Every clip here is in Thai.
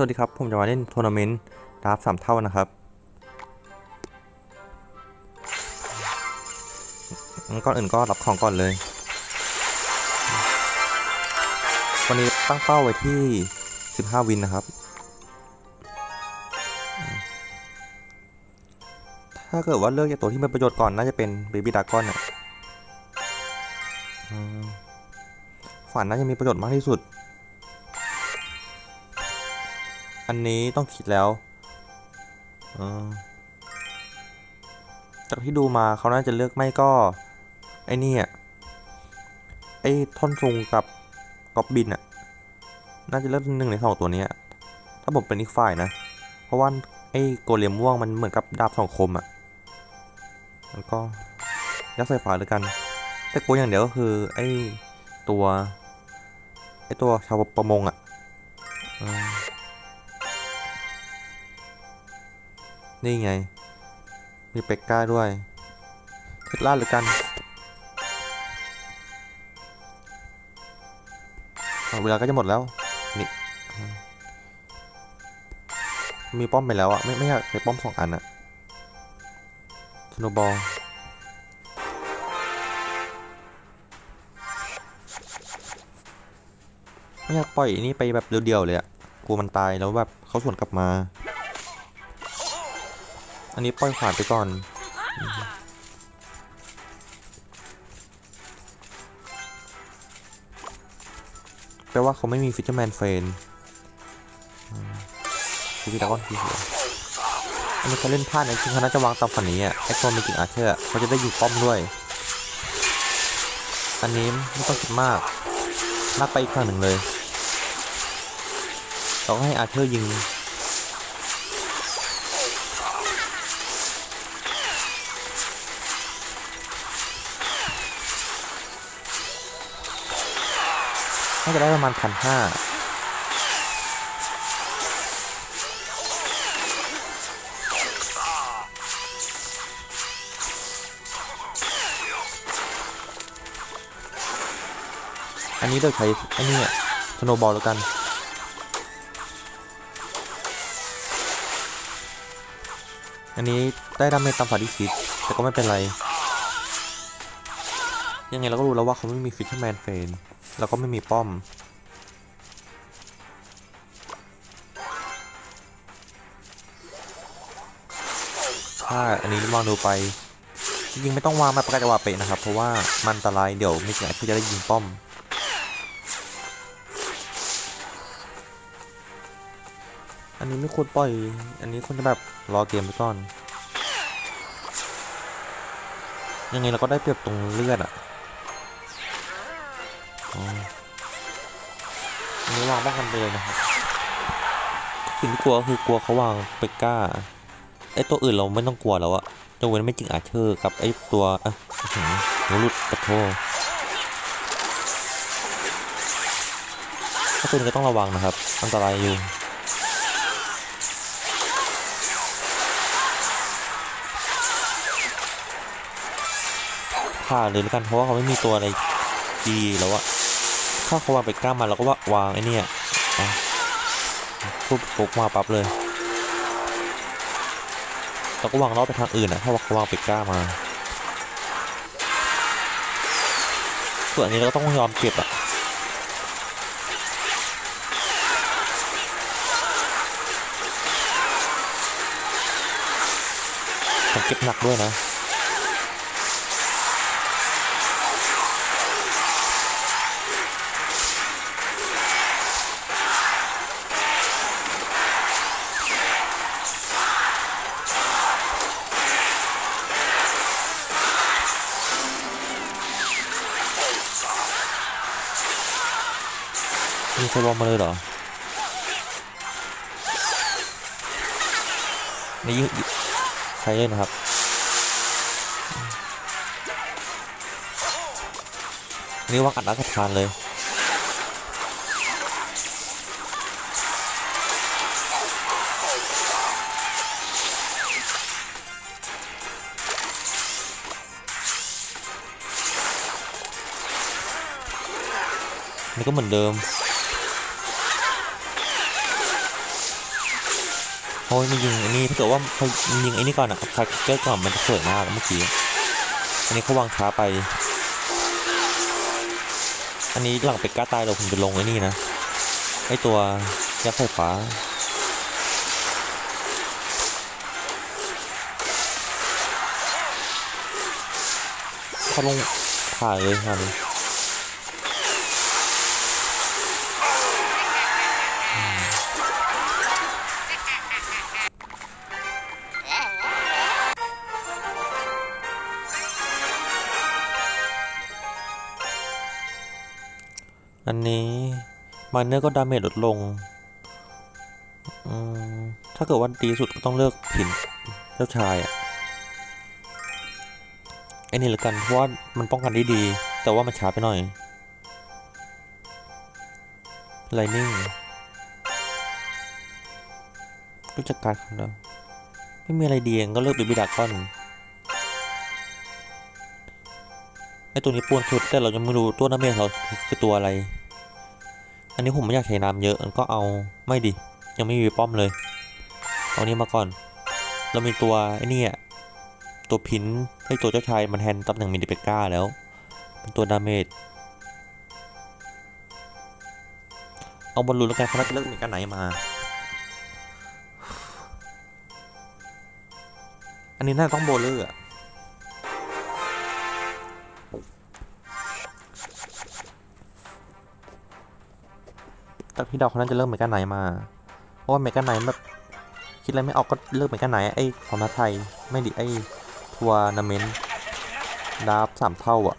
วัสดีครับ ผมจะมาเล่นทัวร์นาเมนต์ดาฟสามเท่านะครับงั้นก่อนอื่นก็รับของก่อนเลย วันนี้ตั้งเป้าไว้ที่ 15 วินนะครับ ถ้าเกิดว่าเลือกจากตัวที่มีประโยชน์ก่อน น่าจะเป็นเบบี้ดากอนอะอืมขวานน่าจะมีประโยชน์มากที่สุด อันนี้ต้องคิดแล้วจากที่ดูมาเขาน่าจะเลือกไม่ก็ ไอ้นี่อะ ไอ้ท่อนซุงกับกอบบินอะ น่าจะเลือกหนึ่งในสองตัวนี้ถ้าผมเป็นอีกฝ่ายนะ เพราะว่าไอ้โกเลมม่วงมันเหมือนกับดาบสองคมอะ แล้วก็ยักษ์ใส่ฝาเลยกัน แต่กลัวอย่างเดียวก็คือ ไอ้ตัว ไอ้ตัวชาวประมงอะ นี่ไง มีเป็กก้าด้วยเทสลาหรือกันเเวลาก็จะหมดแล้ว นี่มมีป้อมไปแล้วอะไม่ไม่อยากใช้ป้อมสองอันอะสโนบอลไม่อยากปล่อยนี่ไปแบบเดียวๆเลยอะกลัวมันตายแล้วแบบเขาสวนกลับมา อันนี้ปล่อยผ่านไปก่อน แปลว่าเขาไม่มีฟิชเชอร์แมนเฟนฟิชเชอดากอนที่หัวอันนี้เขาเล่นพลาดนะคือเขาน่าจะวางตามฝันนี้อะไอ้ตัวเมจิกอาเธอร์เขาจะได้อยู่ป้อมด้วย อันนี้ไม่ต้องคิดมากลากไปอีกฝั่งหนึ่งเลยเราก็ให้อาเธอร์ยิง น่าจะได้ประมาณพันห้าอันนี้เลือกใช้อันนี้สโนบอลแล้วกันอันนี้ได้ดาเมจตามฝันที่คิดแต่ก็ไม่เป็นไร ยังไงเราก็รู้แล้วว่าเขาไม่มีฟิชเชอร์แมนเฟนแล้วก็ไม่มีป้อม ถ้าอันนี้ลองดูไป จริงๆไม่ต้องวางแบบประกาศจังหวะเป๊ะนะครับ เพราะว่ามันอันตรายเดี๋ยวไม่ถึงที่จะได้ยิงป้อมอันนี้ไม่ควรปล่อย อันนี้ควรจะแบบรอเกมไปก่อน ยังไงเราก็ได้เปรียบตรงเลือดอะ อันนี้วางป้คันไปเลยนะครับสิ่งที่กลัวคือกลัวเขาวางเปกก้าไอตัวอื่นเราไม่ต้องกลัวแล้วอะยกเว้นไม่จริงอาเธอร์กับไอตัวอะหัวหลุดปะโทถ้าตัวนี้ก็ต้องระวังนะครับ อันตรายอยู่ผ่าเลยแล้วกันเพราะว่าเขาไม่มีตัวอะไรดีแล้วอะ ถ้าเขาวางไปกล้ามาเราก็ว่าวางไอ้นี่อะปุ๊บปุ๊บมาปั๊บเลยเราก็วางล้อไปทางอื่นอะถ้าว่าเขาวางไปกล้ามาส่วนอันนี้เราก็ต้องยอมเก็บอะผมเก็บหนักด้วยนะ มีไฟบอลมาเลยเหรอนี่ใช้เลยนครับนี่ว่างอัดนักทานเลยนี่ก็เหมือนเดิม โอ้ยมันยิงอ้นี่ถ้าเกิดว่าเขายิงอ้นี่ก่อนอะครับคาเกอร์ก่อนมันจะสวยมากเมื่อกี้อันนี้เขาวางช้าไป อันนี้หลังเป็กก้าตายเราผมจะลงไอ้นี่นะไอตัวยักษ์ไฟฟ้าเขาลงถ่ายเลยค่ะเอันนี้มาเนอร์ก็ดาเมจลดลงอืมถ้าเกิดวันดีสุดก็ต้องเลือกผินเจ้าชายอะไอ้นี่ละกันเพราะว่ามันป้องกันได้ดี แต่ว่ามันช้าไปหน่อย Lightning รู้จักการของเราไม่มีอะไรดีเองก็เลือกบิบิดากอนไอตัวนี้ปวนชุดแต่เรายังไม่รู้ตัวน้ำเมจเราคือตัวอะไร อันนี้ผมไม่อยากใช้น้ำเยอะก็เอาไม่ดิ ยังไม่มีป้อมเลย เอานี้มาก่อน เรามีตัวไอ้นี่อะตัวพินไอตัวเจ้าชายมันแทนตำแหน่งมินิเปก้าแล้ว เป็นตัวดาเมจ เอาบอลลูนแล้วกันเขาจะเลือกมีกันไหนมา อันนี้น่าจะต้องโบเลอร์อะ แต่พี่ดาวเขาน่าจะเลือกเมกาไนมา เพราะว่าเมกาไนแบบคิดอะไรไม่ออกก็เลือกเมกาไนไอ้ของนาไทยไม่ดิไอ้ทัวร์นาเมนต์ดาบสามเท่าอะ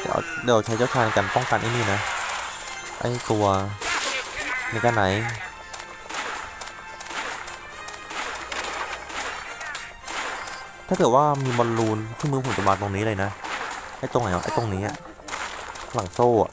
เดี๋ยวเดี๋ยวใช้เจ้าชายกันป้องกันไอ้นี่นะ ไอ้ตัวเมกาไน ถ้าเกิดว่ามีบอลลูนขึ้นมือผมจะมาตรงนี้เลยนะ ไอ้ตรงไหนวะไอ้ตรงนี้อะหลังโซ่อะ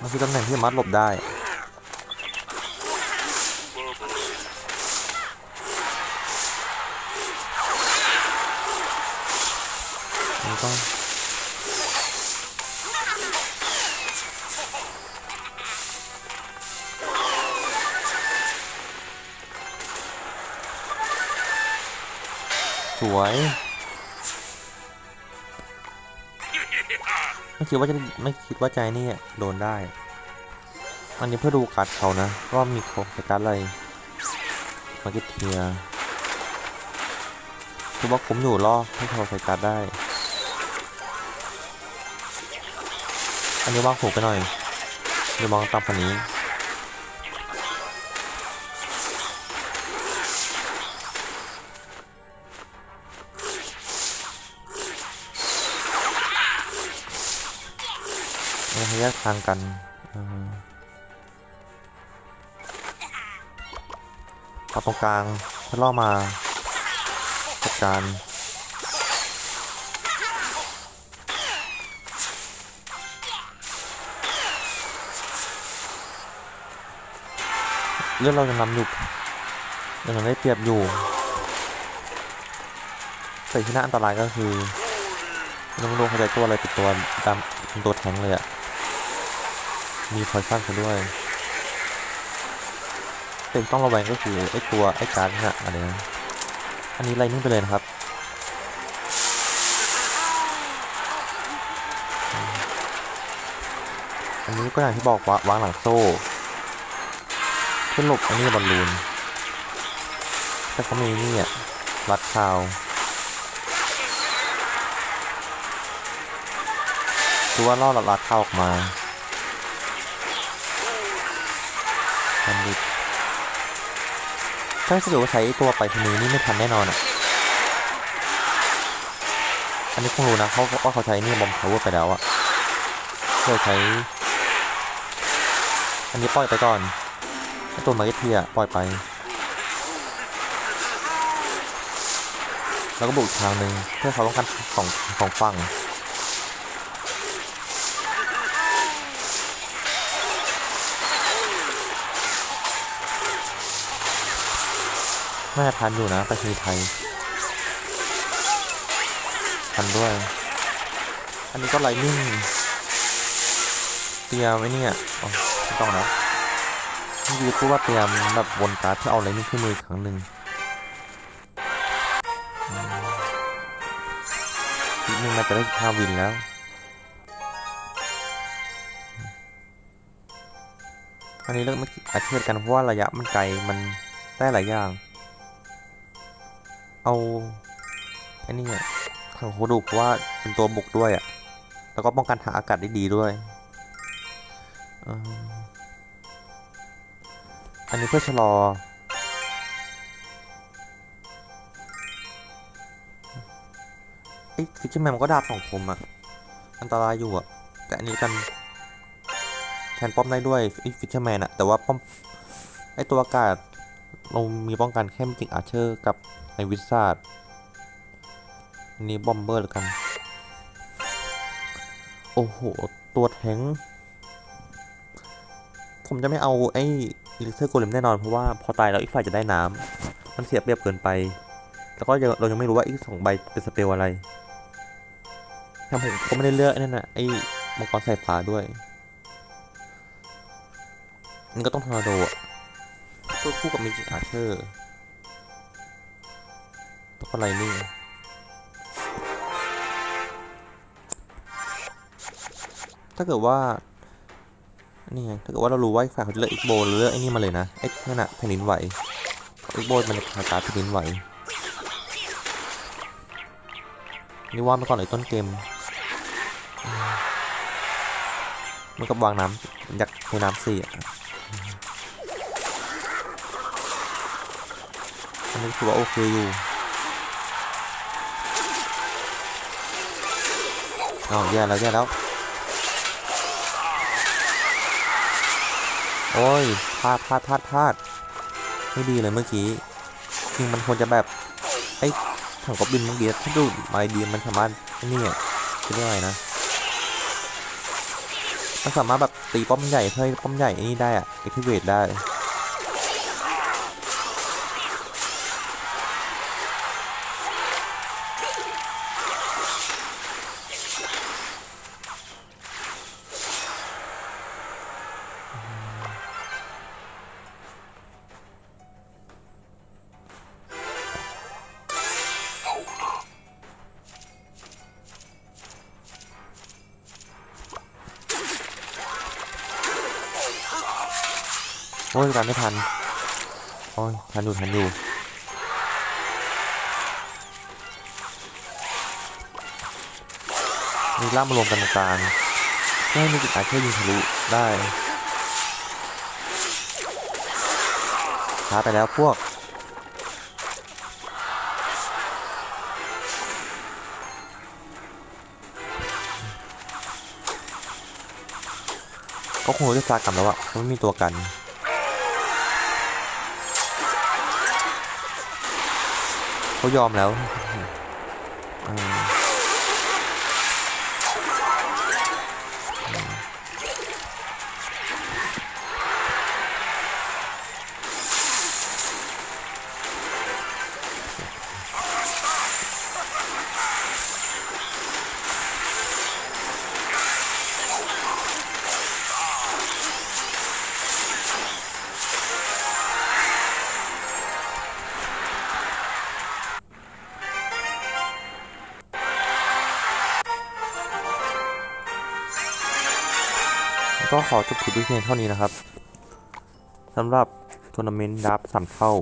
มันคือตำแหน่งที่มัดหลบได้มันก็ สวยไม่คิดว่าจะไม่คิดว่าใจนี่โดนได้ อันนี้เพื่อดูการ์ดเขานะว่ามีเขาในการดอะไรมาเก็ตเทียคือว่าคุ้มอยู่ล่อให้เขาใส่การ์ดได้ อันนี้วางผูกไปหน่อยเดี๋ยวมองตามคันนี้ แยกทางกันอืมเอาตรงกลางเพื่อล่อมาจัดการเลือดเรายังนำอยู่ยังได้เปรียบอยู่แต่ที่น่าอันตรายก็คือยังไม่รู้เขาใช้ตัวอะไรเป็นตัวดำเป็นตัวแทงเลยอะ มีพอยซันไปด้วยแต่ต้องระแวงก็คือไอ้ตัวไอ้การ์ดนะอะไรนะอันนี้ไลนิ่งไปเลยนะครับอันนี้ก็อย่างที่บอกว่าวางหลังโซ่เพื่อหลบอันนี้บอลลูนแต่เขามีนี่อะรัดคาวคือว่าล่อรัดคาวออกมา ทันดิถ้าเกิดว่าใช้ตัวไปทีนี้นี่ไม่ทันแน่นอนอะ อันนี้คงรู้นะเขาว่าเขาใช้นี่บอมพาวเวอร์ไปแล้วอะเพื่อใช้ อันนี้ปล่อยไปก่อนตัวมาเก็ตเทียปล่อยไป แล้วก็บุกอีกทางหนึ่งเพื่อเขาต้องการของของฝั่ง น่าจะทันอยู่นะไปทีไทย ทันด้วย อันนี้ก็ไลนิ่ง เตรียมไอ้เนี่ยอ๋อไม่ต้องแล้วเมื่อกี้พูดว่าเตรียมแบบวนการ์ดเพื่อเอาไรนี่งขึ้นมืออีกครั้งหนึ่งอีกนึงมันจะได้ห้าวินแล้วอันนี้เลือกไม่อาเชิดกันเพราะว่าระยะมันไกลมันได้หลายอย่าง เอาไอ้นี่อะทางโคดูเพราะว่าเป็นตัวบุกด้วยอะ่ะ แล้วก็ป้องกันทางอากาศได้ดีด้วยอันนี้เพื่อชะลอ ไอ้ฟิชเชอร์แมนมันก็ดาบสองคมอะอันตรายอยู่อะแต่อันนี้กันแทนป้อมได้ด้วยไอ้ฟิชเชอร์แมนอะแต่ว่าป้อม ไอ้ตัวอากาศเรามีป้องกันแค่จิงอาเชอร์กับ ไอวิสาดอันนี้บอมเบอร์ล้วกัน โอ้โห ตัวแทงผมจะไม่เอาไอ้อิลิเซอร์โกเลมแน่นอน เพราะว่าพอตายแล้วอีกฝ่ายจะได้น้ำมันเสียเปรียบเกินไป แล้วก็ยังเรายังไม่รู้ว่าอีกสองใบเป็นสเปลอะไรแถมผมก็ไม่ได้เลือกนั่นน่ะไอ้มังกรสายฟ้าด้วยนี่ก็ต้องทอร์นาโดอะตัวคู่กับมิจิอาเชอร์ อะไรนี่ถ้าเกิดว่านี่ไงถ้าเกิดว่าเรารู้ว่าอีกฝ่ายเขาจะเลือกอีกโบหรือเลือกไอ้นี่มาเลยนะไอ้นั่นน่ะแผ่นดินไหวอีกโบมันจะาการแผ่นดินไหวนี่ว่ามาก่อนเลยต้นเกมมันกับวางน้ำอยากเทน้ำสียอันนี้ถือว่าโอเคอยู่ อ้าวแย่แล้วแย่แล้ว โอ้ยพลาดพลาดพลาดพลาดไม่ดีเลยเมื่อกี้จริงมันควรจะแบบไอ้ถังกอบบินเมื่อกี้ถ้าดูไมดีมันสามารถไอ้นี่จะเรียกอะไรนะมันสามารถแบบตีป้อมใหญ่เพื่อป้อมใหญ่ไอ้นี่ได้อะ activate ได้ อ้ยการไม่ทัน โอ้ยทันอยู่ทันอยู่มีล่ามารวมกันกลางเพื่อให้มีจิตอาเช่ยิงทะลุได้ช้าไปแล้วพวกก็คงรู้จะซากรรมแล้วอะเพราไม่มีตัวกัน เขายอมแล้ว ก็ขอจบคลิปด้วยเพียงเท่านี้นะครับสำหรับทัวร์นาเมนต์ดับสามเท่า